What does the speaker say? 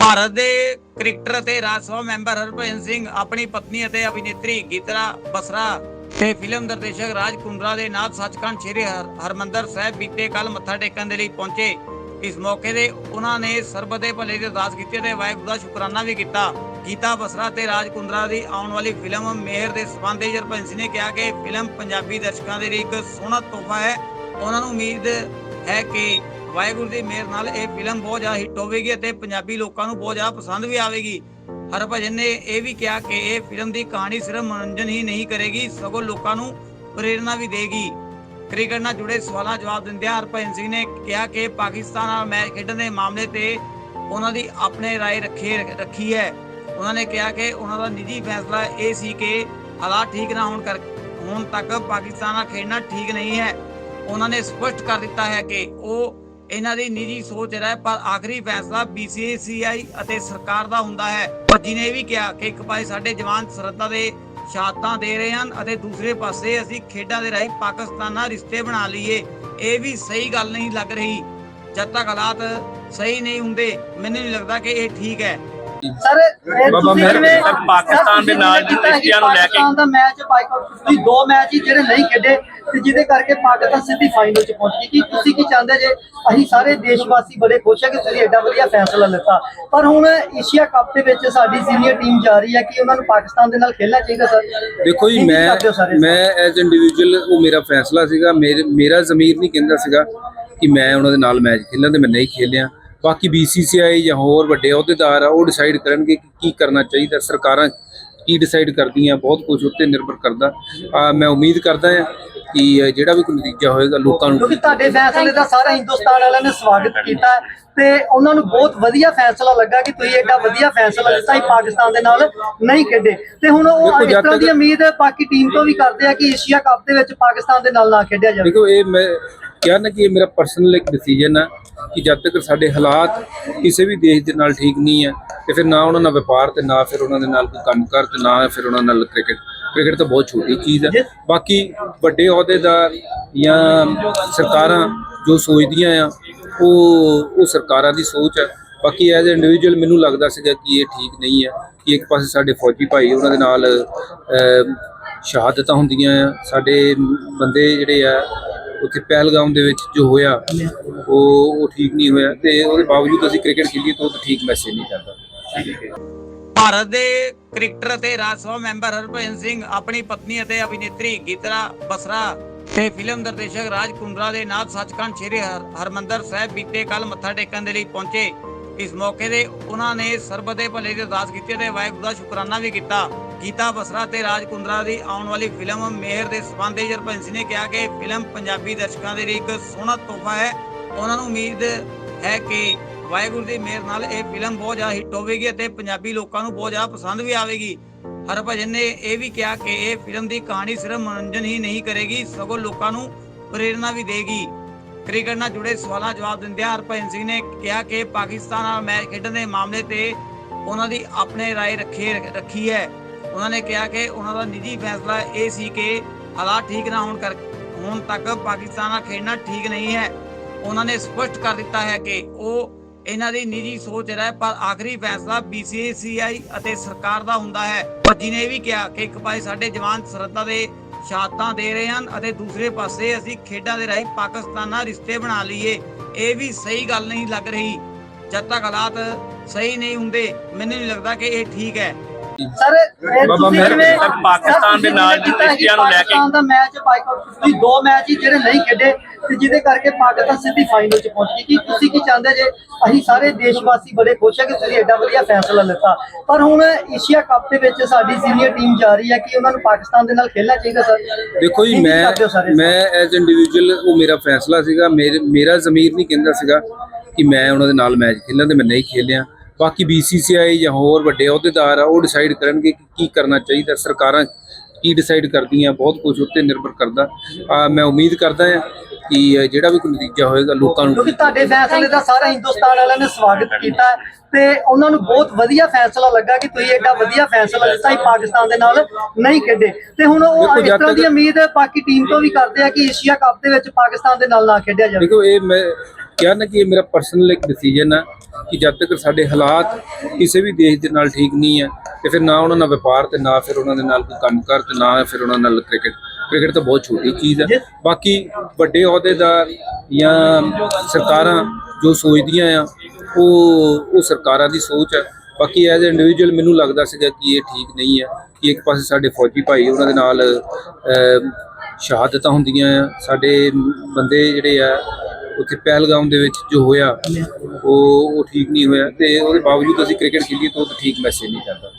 ਭਾਰਤ ਦੇ ਕ੍ਰਿਕਟਰ ਅਤੇ ਰਾਜ ਸਭਾ ਮੈਂਬਰ ਹਰਭਜਨ ਸਿੰਘ, ਆਪਣੀ ਪਤਨੀ ਅਤੇ ਅਭਿਨੇਤਰੀ ਗੀਤਰਾ ਬਸਰਾ ਤੇ ਫਿਲਮ ਨਿਰਦੇਸ਼ਕ ਰਾਜ ਕੁੰਦਰਾ ਦੇ ਨਾਲ ਸੱਚਖੰਡ ਸ੍ਰੀ ਹਰਮੰਦਰ ਸਾਹਿਬ ਬੀਤੇ ਕੱਲ ਮੱਥਾ ਟੇਕਣ ਦੇ ਲਈ ਪਹੁੰਚੇ। ਇਸ ਮੌਕੇ ਦੇ ਉਹਨਾਂ ਨੇ ਸਰਬਤ ਦੇ ਭਲੇ ਦੀ ਅਰਦਾਸ ਕੀਤੀ ਤੇ ਵਾਹਿਗੁਰੂ ਦਾ ਸ਼ੁਕਰਾਨਾ ਵੀ ਕੀਤਾ। ਗੀਤਾ ਬਸਰਾ ਤੇ ਰਾਜ ਕੁੰਦਰਾ ਦੀ ਆਉਣ ਵਾਲੀ ਫਿਲਮ ਮਿਹਰ ਦੇ ਸਬੰਧ ਵਿੱਚ ਹਰਭਜਨ ਸਿੰਘ ਨੇ ਕਿਹਾ ਕਿ ਫਿਲਮ ਪੰਜਾਬੀ ਦਰਸ਼ਕਾਂ ਦੇ ਲਈ ਇੱਕ ਸੋਹਣਾ ਤੋਹਫਾ ਹੈ। ਉਹਨਾਂ ਨੂੰ ਉਮੀਦ ਹੈ ਕਿ ਵਾਹਿਗੁਰੂ ਦੀ ਮਿਹਰ ਨਾਲ ਇਹ ਫਿਲਮ ਬਹੁਤ ਜ਼ਿਆਦਾ ਹਿੱਟ ਹੋਵੇਗੀ ਅਤੇ ਪੰਜਾਬੀ ਲੋਕਾਂ ਨੂੰ ਬਹੁਤ ਜ਼ਿਆਦਾ ਪਸੰਦ ਵੀ ਆਵੇਗੀ ਹਰਭਜਨ ਨੇ ਇਹ ਵੀ ਕਿਹਾ ਕਿ ਇਹ ਫਿਲਮ ਦੀ ਕਹਾਣੀ ਸਿਰਫ ਮਨੋਰੰਜਨ ਹੀ ਨਹੀਂ ਕਰੇਗੀ ਸਗੋਂ ਲੋਕਾਂ ਨੂੰ ਪ੍ਰੇਰਣਾ ਵੀ ਦੇਗੀ ਕ੍ਰਿਕਟ ਨਾਲ ਜੁੜੇ ਸਵਾਲਾਂ ਦਾ ਜਵਾਬ ਦਿੰਦਿਆਂ ਹਰਭਜਨ ਸਿੰਘ ਨੇ ਕਿਹਾ ਕਿ ਪਾਕਿਸਤਾਨ ਨਾਲ ਮੈਚ ਖੇਡਣ ਦੇ ਮਾਮਲੇ ਤੇ ਉਹਨਾਂ ਦੀ ਆਪਣੇ رائے ਰੱਖੇ ਰੱਖੀ ਹੈ ਉਹਨਾਂ ਨੇ ਕਿਹਾ ਕਿ ਉਹਨਾਂ ਦਾ ਨਿੱਜੀ ਫੈਸਲਾ ਇਹ ਸੀ ਕਿ ਹਾਲਾਤ ਠੀਕ ਨਾ ਹੋਣ ਕਰ ਹੁਣ ਤੱਕ ਪਾਕਿਸਤਾਨ ਨਾਲ ਖੇਡਣਾ ਠੀਕ ਨਹੀਂ ਹੈ ਉਹਨਾਂ ਨੇ ਸਪਸ਼ਟ ਕਰ ਦਿੱਤਾ ਹੈ ਕਿ ਉਹ ਇਹਨਾਂ ਦੀ ਨਿੱਜੀ ਸੋਚ ਹੈ, ਪਰ ਆਖਰੀ ਫੈਸਲਾ BCCI ਅਤੇ ਸਰਕਾਰ ਦਾ ਹੁੰਦਾ ਹੈ। ਭੱਜੀ ਨੇ ਇਹ ਵੀ ਕਿਹਾ ਕਿ ਇੱਕ ਪਾਸੇ ਸਾਡੇ ਜਵਾਨ ਸਰਹੱਦਾਂ ਦੇ ਸ਼ਹਾਦਤਾਂ ਦੇ ਰਹੇ ਹਨ ਅਤੇ ਦੂਸਰੇ ਪਾਸੇ ਅਸੀਂ ਖੇਡਾਂ ਦੇ ਰਾਹੀਂ ਪਾਕਿਸਤਾਨ ਨਾਲ ਰਿਸ਼ਤੇ ਬਣਾ ਲਈਏ, ਇਹ ਵੀ ਸਹੀ ਗੱਲ ਨਹੀਂ ਲੱਗ ਰਹੀ। ਜਦ ਤੱਕ ਹਾਲਾਤ ਸਹੀ ਨਹੀਂ ਹੁੰਦੇ, ਮੈਨੂੰ ਨਹੀਂ ਲੱਗਦਾ ਕਿ ਇਹ ਠੀਕ ਹੈ। ਸਰ ਤੁਸੀਂ ਮੈਂ- ਜਿਵੇਂ- ਸਰ, ਪਾਕਿਸਤਾਨ ਦੇ ਨਾਲ ਤੁਸੀਂ ਜਿਵੇਂ ਰਿਸ਼ਤਿਆਂ ਨੂੰ ਲੈ ਕੇ- ਪਾਕਿਸਤਾਨ ਦਾ ਮੈਚ ਬਾਈਕਾਟ ਤੁਸੀਂ ਦੋ ਮੈਚ ਹੀ ਜਿਹੜੇ ਨਹੀਂ ਖੇਡੇ ਤੇ ਜਿਹਦੇ ਕਰਕੇ ਪਾਕਿਸਤਾਨ ਸਿੱਧੀ ਫਾਈਨਲ ਚ ਪਹੁੰਚ ਗਈ। ਕੀ ਤੁਸੀਂ ਕੀ ਚਾਹੁੰਦੇ ਜੇ ਅਸੀਂ ਸਾਰੇ ਦੇਸ਼ਵਾਸੀ ਬੜੇ ਖੁਸ਼ ਹੈ ਕਿ ਤੁਸੀਂ ਐਡਾ ਵਧੀਆ ਫੈਸਲਾ ਲਿੱਤਾ? ਪਰ ਹੁਣ ਏਸ਼ੀਆ ਕੱਪ ਦੇ ਵਿੱਚ ਸਾਡੀ ਸੀਨੀਅਰ ਟੀਮ ਜਾ ਰਹੀ ਹੈ ਕਿ ਉਹਨਾਂ ਨੂੰ ਪਾਕਿਸਤਾਨ ਦੇ ਨਾਲ ਖੇਡਣਾ ਚਾਹੀਦਾ ਸਰ। ਦੇਖੋ ਜੀ ਕੀ ਮੈਂ ਕਰਦੇ ਹੋ ਸਾਰੇ? ਮੈਂ ਐਜ਼ ਇੰਡੀਵਿਜੂਅਲ ਉਹ ਮੇਰਾ ਫੈਸਲਾ ਸੀਗਾ। ਮੇਰੇ ਮੇਰਾ ਜ਼ਮੀਰ ਨਹੀਂ ਕਹਿੰਦਾ ਸੀਗਾ ਕਿ ਮੈਂ ਉਹਨਾਂ ਦੇ ਨਾਲ ਮੈਚ ਖੇਲਾਂ ਤੇ ਮੈਂ ਨਹੀਂ ਖੇਲਿਆ ਬਾਕੀ BCCI ਜਾਂ ਹੋਰ ਵੱਡੇ ਅਹੁਦੇਦਾਰ ਆ ਉਹ ਡਿਸਾਈਡ ਕਰਨਗੇ ਕਿ ਕੀ ਕਰਨਾ ਚਾਹੀਦਾ। ਸਰਕਾਰਾਂ ਕੀ ਡਿਸਾਈਡ ਕਰਦੀਆਂ ਬਹੁਤ ਕੁਝ ਉੱਤੇ ਨਿਰਭਰ ਕਰਦਾ। ਮੈਂ ਉਮੀਦ ਕਰਦਾ ਹਾਂ ਕਿ ਜਿਹੜਾ ਵੀ ਕੋਈ ਨਤੀਜਾ ਹੋਏਗਾ ਲੋਕਾਂ ਨੂੰ ਕਿਉਂਕਿ ਤੁਹਾਡੇ ਫੈਸਲੇ ਦਾ ਸਾਰਾ ਹਿੰਦੁਸਤਾਨ ਵਾਲਿਆਂ ਨੇ ਸਵਾਗਤ ਕੀਤਾ ਹੈ ਤੇ ਉਹਨਾਂ ਨੂੰ ਬਹੁਤ ਵਧੀਆ ਫੈਸਲਾ ਲੱਗਾ ਕਿ ਤੁਸੀਂ ਐਡਾ ਵਧੀਆ ਫੈਸਲਾ ਲਿੱਤਾ ਹੀ ਪਾਕਿਸਤਾਨ ਦੇ ਨਾਲ ਨਹੀਂ ਖੇਡੇ। ਤੇ ਹੁਣ ਉਹ ਇਸ ਤਰ੍ਹਾਂ ਦੀ ਉਮੀਦ ਬਾਕੀ ਟੀਮ ਤੋਂ ਵੀ ਕਰਦੇ ਆ ਕਿ ਏਸ਼ੀਆ ਕੱਪ ਦੇ ਵਿੱਚ ਪਾਕਿਸਤਾਨ ਦੇ ਨਾਲ ਨਾ ਖੇਡਿਆ ਜਾਵੇ। ਦੇਖੋ ਇਹ ਮੈਂ ਕਿਹਾ ਨਾ ਕਿ ਇਹ ਮੇਰਾ ਪਰਸਨਲ ਇੱਕ ਡਿਸੀਜਨ ਆ ਕਿ ਜਦ ਤੱਕ ਸਾਡੇ ਹਾਲਾਤ ਕਿਸੇ ਵੀ ਦੇਸ਼ ਦੇ ਨਾਲ ਠੀਕ ਨਹੀਂ ਹੈ ਤੇ ਫਿਰ ਨਾ ਉਹਨਾਂ ਨਾਲ ਵਪਾਰ ਤੇ ਨਾ ਫਿਰ ਉਹਨਾਂ ਦੇ ਨਾਲ ਕੋਈ ਕੰਮ ਕਰ ਤੇ ਨਾ ਫਿਰ ਉਹਨਾਂ ਨਾਲ ਕ੍ਰਿਕਟ ਕ੍ਰਿਕਟ ਤਾਂ ਬਹੁਤ ਛੋਟੀ ਚੀਜ਼ ਹੈ ਬਾਕੀ ਵੱਡੇ ਅਹੁਦੇਦਾਰ ਜਾਂ ਸਰਕਾਰਾਂ ਜੋ ਸੋਚਦੀਆਂ ਆ, ਉਹ ਉਹ ਸਰਕਾਰਾਂ ਦੀ ਸੋਚ ਹੈ ਬਾਕੀ ਐਜ਼ ਇੰਡੀਵਿਜੂਅਲ ਮੈਨੂੰ ਲੱਗਦਾ ਸੀਗਾ ਕਿ ਇਹ ਠੀਕ ਨਹੀਂ ਹੈ ਕਿ ਇੱਕ ਪਾਸੇ ਸਾਡੇ ਫੌਜੀ ਭਾਈ ਉਹਨਾਂ ਦੇ ਨਾਲ ਸ਼ਹਾਦਤਾਂ ਹੁੰਦੀਆਂ ਆ। ਸਾਡੇ ਬੰਦੇ ਜਿਹੜੇ ਆ ਉੱਥੇ ਪਹਿਲਗਾਮ ਦੇ ਵਿੱਚ ਜੋ ਹੋਇਆ, ਉਹ ਉਹ ਠੀਕ ਨਹੀਂ ਹੋਇਆ ਤੇ ਉਹਦੇ ਬਾਵਜੂਦ ਅਸੀਂ ਕ੍ਰਿਕਟ ਖੇਲੀਏ ਤਾਂ ਉਹ ਠੀਕ ਮੈਸੇਜ ਨਹੀਂ ਜਾਂਦਾ ਭਾਰਤ ਦੇ ਕ੍ਰਿਕਟਰ ਅਤੇ ਰਾਜ ਸਭਾ ਮੈਂਬਰ ਹਰਭਜਨ ਸਿੰਘ ਆਪਣੀ ਪਤਨੀ ਅਤੇ ਅਭਿਨੇਤਰੀ ਗੀਤਰਾ ਬਸਰਾ ਤੇ ਫਿਲਮ ਨਿਰਦੇਸ਼ਕ ਰਾਜ ਕੁੰਦਰਾ ਦੇ ਨਾਲ ਸੱਚਖੰਡ ਸ੍ਰੀ ਹਰ- ਹਰਮੰਦਰ ਸਾਹਿਬ ਬੀਤੇ ਕੱਲ ਮੱਥਾ ਟੇਕਣ ਦੇ ਲਈ ਪਹੁੰਚੇ। ਇਸ ਮੌਕੇ ਤੇ ਉਹਨਾਂ ਨੇ ਸਰਬਤ ਦੇ ਭਲੇ ਦੀ ਅਰਦਾਸ ਕੀਤੀ ਤੇ ਵਾਹਿਗੁਰੂ ਦਾ ਸ਼ੁਕਰਾਨਾ ਵੀ ਕੀਤਾ। ਗੀਤਾ ਬਸਰਾ ਤੇ ਰਾਜ ਕੁੰਦਰਾ ਦੀ ਆਉਣ ਵਾਲੀ ਫਿਲਮ ਮਿਹਰ ਦੇ ਸਬੰਧ ਵਿੱਚ ਹਰਭਜਨ ਸਿੰਘ ਨੇ ਕਿਹਾ ਕਿ ਫਿਲਮ ਪੰਜਾਬੀ ਦਰਸ਼ਕਾਂ ਦੇ ਲਈ ਇੱਕ ਸੋਹਣਾ ਤੋਹਫਾ ਹੈ ਉਹਨਾਂ ਨੂੰ ਉਮੀਦ ਹੈ ਕਿ ਵਾਹਿਗੁਰੂ ਦੀ ਮਿਹਰ ਨਾਲ ਇਹ ਫਿਲਮ ਬਹੁਤ ਜ਼ਿਆਦਾ ਹਿੱਟ ਹੋਵੇਗੀ ਅਤੇ ਪੰਜਾਬੀ ਲੋਕਾਂ ਨੂੰ ਬਹੁਤ ਜ਼ਿਆਦਾ ਪਸੰਦ ਵੀ ਆਵੇਗੀ ਹਰਭਜਨ ਨੇ ਇਹ ਵੀ ਕਿਹਾ ਕਿ ਇਹ ਫਿਲਮ ਦੀ ਕਹਾਣੀ ਸਿਰਫ ਮਨੋਰੰਜਨ ਹੀ ਨਹੀਂ ਕਰੇਗੀ ਸਗੋਂ ਲੋਕਾਂ ਨੂੰ ਪ੍ਰੇਰਣਾ ਵੀ ਦੇਗੀ ਕ੍ਰਿਕਟ ਨਾਲ ਜੁੜੇ ਸਵਾਲਾਂ ਦਾ ਜਵਾਬ ਦਿੰਦਿਆਂ ਹਰਭਜਨ ਸਿੰਘ ਨੇ ਕਿਹਾ ਕਿ ਪਾਕਿਸਤਾਨ ਨਾਲ ਮੈਚ ਖੇਡਣ ਦੇ ਮਾਮਲੇ ਤੇ ਉਹਨਾਂ ਦੀ ਆਪਣੇ رائے ਰੱਖੇ ਰੱਖੀ ਹੈ ਉਹਨਾਂ ਨੇ ਕਿਹਾ ਕਿ ਉਹਨਾਂ ਦਾ ਨਿੱਜੀ ਫੈਸਲਾ ਇਹ ਸੀ ਕਿ ਹਾਲਾਤ ਠੀਕ ਨਾ ਹੋਣ ਕਰ, ਹੁਣ ਤੱਕ ਪਾਕਿਸਤਾਨ ਨਾਲ ਖੇਡਣਾ ਠੀਕ ਨਹੀਂ ਹੈ। ਉਹਨਾਂ ਨੇ ਸਪਸ਼ਟ ਕਰ ਦਿੱਤਾ ਹੈ ਕਿ ਉਹ ਇਹਨਾਂ ਦੀ ਨਿੱਜੀ ਸੋਚ ਹੈ ਪਰ ਆਖਰੀ ਫੈਸਲਾ BCCI ਅਤੇ ਸਰਕਾਰ ਦਾ ਹੁੰਦਾ ਹੈ। ਭੱਜੀ ਨੇ ਵੀ ਕਿਹਾ ਕਿ ਇੱਕ ਪਾਸੇ ਸਾਡੇ ਜਵਾਨ ਸਰਹੱਦਾਂ ਦੇ ਸ਼ਹਾਦਤਾਂ ਦੇ ਰਹੇ ਹਨ ਅਤੇ ਦੂਸਰੇ ਪਾਸੇ ਅਸੀਂ ਖੇਡਾਂ ਦੇ ਰਾਹੀਂ ਪਾਕਿਸਤਾਨ ਨਾਲ ਰਿਸ਼ਤੇ ਬਣਾ ਲਈਏ। ਇਹ ਵੀ ਸਹੀ ਗੱਲ ਨਹੀਂ ਲੱਗ ਰਹੀ। ਜਦ ਤੱਕ ਹਾਲਾਤ ਸਹੀ ਨਹੀਂ ਹੁੰਦੇ, ਮੈਨੂੰ ਨਹੀਂ ਲੱਗਦਾ ਕਿ ਇਹ ਠੀਕ ਹੈ। ਸਰ ਇਹ ਬਾਬਾ ਤੁਸੀਂ ਮੈਂ- ਜਿਵੇਂ- ਸਰ, ਪਾਕਿਸਤਾਨ ਦੇ ਨਾਲ ਤੁਸੀਂ ਜਿਵੇਂ ਰਿਸ਼ਤਿਆਂ ਨੂੰ ਲੈ ਕੇ- ਪਾਕਿਸਤਾਨ ਦਾ ਮੈਚ ਬਾਈਕਾਟ ਤੁਸੀਂ ਦੋ ਮੈਚ ਹੀ ਜਿਹੜੇ ਨਹੀਂ ਖੇਡੇ ਤੇ ਜਿਹਦੇ ਕਰਕੇ ਪਾਕਿਸਤਾਨ ਸਿੱਧੀ ਫਾਈਨਲ ਚ ਪਹੁੰਚ ਗਈ। ਕੀ ਤੁਸੀਂ ਕੀ ਚਾਹੁੰਦੇ ਜੇ ਅਸੀਂ ਸਾਰੇ ਦੇਸ਼ਵਾਸੀ ਬੜੇ ਖੁਸ਼ ਹੈ ਕਿ ਤੁਸੀਂ ਐਡਾ ਵਧੀਆ ਫੈਸਲਾ ਲਿੱਤਾ? ਪਰ ਹੁਣ ਏਸ਼ੀਆ ਕੱਪ ਦੇ ਵਿੱਚ ਸਾਡੀ ਸੀਨੀਅਰ ਟੀਮ ਜਾ ਰਹੀ ਹੈ ਕਿ ਉਹਨਾਂ ਨੂੰ ਪਾਕਿਸਤਾਨ ਦੇ ਨਾਲ ਖੇਡਣਾ ਚਾਹੀਦਾ ਸਰ? ਦੇਖੋ ਜੀ ਕੀ ਮੈਂ ਕਰਦੇ ਹੋ ਸਾਰੇ? ਮੈਂ ਐਜ਼ ਇੰਡੀਵਿਜੂਅਲ ਉਹ ਮੇਰਾ ਫੈਸਲਾ ਸੀਗਾ। ਮੇਰੇ ਮੇਰਾ ਜ਼ਮੀਰ ਨਹੀਂ ਕਹਿੰਦਾ ਸੀਗਾ ਕਿ ਮੈਂ ਉਹਨਾਂ ਦੇ ਨਾਲ ਮੈਚ ਖੇਲਾਂ ਤੇ ਮੈਂ ਨਹੀਂ ਖੇਲਿਆ ਬਾਕੀ BCCI ਜਾਂ ਹੋਰ ਵੱਡੇ ਅਹੁਦੇਦਾਰ ਆ ਉਹ ਡਿਸਾਈਡ ਕਰਨਗੇ ਕਿ ਕੀ ਕਰਨਾ ਚਾਹੀਦਾ। ਸਰਕਾਰਾਂ ਕੀ ਡਿਸਾਈਡ ਕਰਦੀਆਂ ਬਹੁਤ ਕੁਝ ਉੱਤੇ ਨਿਰਭਰ ਕਰਦਾ। ਆ ਮੈਂ ਉਮੀਦ ਕਰਦਾ ਹਾਂ ਕਿ ਜਿਹੜਾ ਵੀ ਕੋਈ ਨਤੀਜਾ ਹੋਏਗਾ ਲੋਕਾਂ ਨੂੰ ਕਿਉਂਕਿ ਤੁਹਾਡੇ ਫੈਸਲੇ ਦਾ ਸਾਰਾ ਹਿੰਦੁਸਤਾਨ ਵਾਲਿਆਂ ਨੇ ਸਵਾਗਤ ਕੀਤਾ ਤੇ ਉਹਨਾਂ ਨੂੰ ਬਹੁਤ ਵਧੀਆ ਫੈਸਲਾ ਲੱਗਾ ਕਿ ਤੁਸੀਂ ਐਡਾ ਵਧੀਆ ਫੈਸਲਾ ਲਿੱਤਾ ਹੀ ਪਾਕਿਸਤਾਨ ਦੇ ਨਾਲ ਨਹੀਂ ਖੇਡੇ। ਤੇ ਹੁਣ ਉਹ ਇਸ ਤਰ੍ਹਾਂ ਦੀ ਉਮੀਦ ਬਾਕੀ ਟੀਮ ਤੋਂ ਵੀ ਕਰਦੇ ਆ ਕਿ ਏਸ਼ੀਆ ਕੱਪ ਦੇ ਵਿੱਚ ਪਾਕਿਸਤਾਨ ਦੇ ਨਾਲ ਨਾ ਖੇਡਿਆ ਜਾਵੇ। ਦੇਖੋ ਇਹ ਮੈਂ ਕਿਹਾ ਨਾ ਕਿ ਇਹ ਮੇਰਾ ਪਰਸਨਲ ਇੱਕ ਡਿਸੀਜਨ ਹੈ ਕਿ ਜਦ ਤੱਕ ਸਾਡੇ ਹਾਲਾਤ ਕਿਸੇ ਵੀ ਦੇਸ਼ ਦੇ ਨਾਲ ਠੀਕ ਨਹੀਂ ਹੈ ਤੇ ਫਿਰ ਨਾ ਉਹਨਾਂ ਨਾਲ ਵਪਾਰ ਤੇ ਨਾ ਫਿਰ ਉਹਨਾਂ ਦੇ ਨਾਲ ਕੋਈ ਕੰਮ ਕਰ ਤੇ ਨਾ ਫਿਰ ਉਹਨਾਂ ਨਾਲ ਕ੍ਰਿਕਟ। ਕ੍ਰਿਕਟ ਤਾਂ ਬਹੁਤ ਛੋਟੀ ਚੀਜ਼ ਹੈ ਬਾਕੀ ਵੱਡੇ ਅਹੁਦੇਦਾਰ ਜਾਂ ਸਰਕਾਰਾਂ ਜੋ ਸੋਚਦੀਆਂ ਆ, ਉਹ ਉਹ ਸਰਕਾਰਾਂ ਦੀ ਸੋਚ ਹੈ ਬਾਕੀ ਐਜ਼ ਇੰਡੀਵਿਜੂਅਲ ਮੈਨੂੰ ਲੱਗਦਾ ਸੀਗਾ ਕਿ ਇਹ ਠੀਕ ਨਹੀਂ ਹੈ ਕਿ ਇੱਕ ਪਾਸੇ ਸਾਡੇ ਫੌਜੀ ਭਾਈ ਉਹਨਾਂ ਦੇ ਨਾਲ ਸ਼ਹਾਦਤਾਂ ਹੁੰਦੀਆਂ ਆ। ਸਾਡੇ ਬੰਦੇ ਜਿਹੜੇ ਆ ਉੱਥੇ ਪਹਿਲਗਾਮ ਦੇ ਵਿੱਚ ਜੋ ਹੋਇਆ, ਉਹ ਉਹ ਠੀਕ ਨਹੀਂ ਹੋਇਆ ਤੇ ਉਹਦੇ ਬਾਵਜੂਦ ਅਸੀਂ ਕ੍ਰਿਕਟ ਖੇਲੀਏ ਤਾਂ ਉਹ ਤਾਂ ਠੀਕ ਮੈਸੇਜ ਨਹੀਂ ਕਰਦਾ।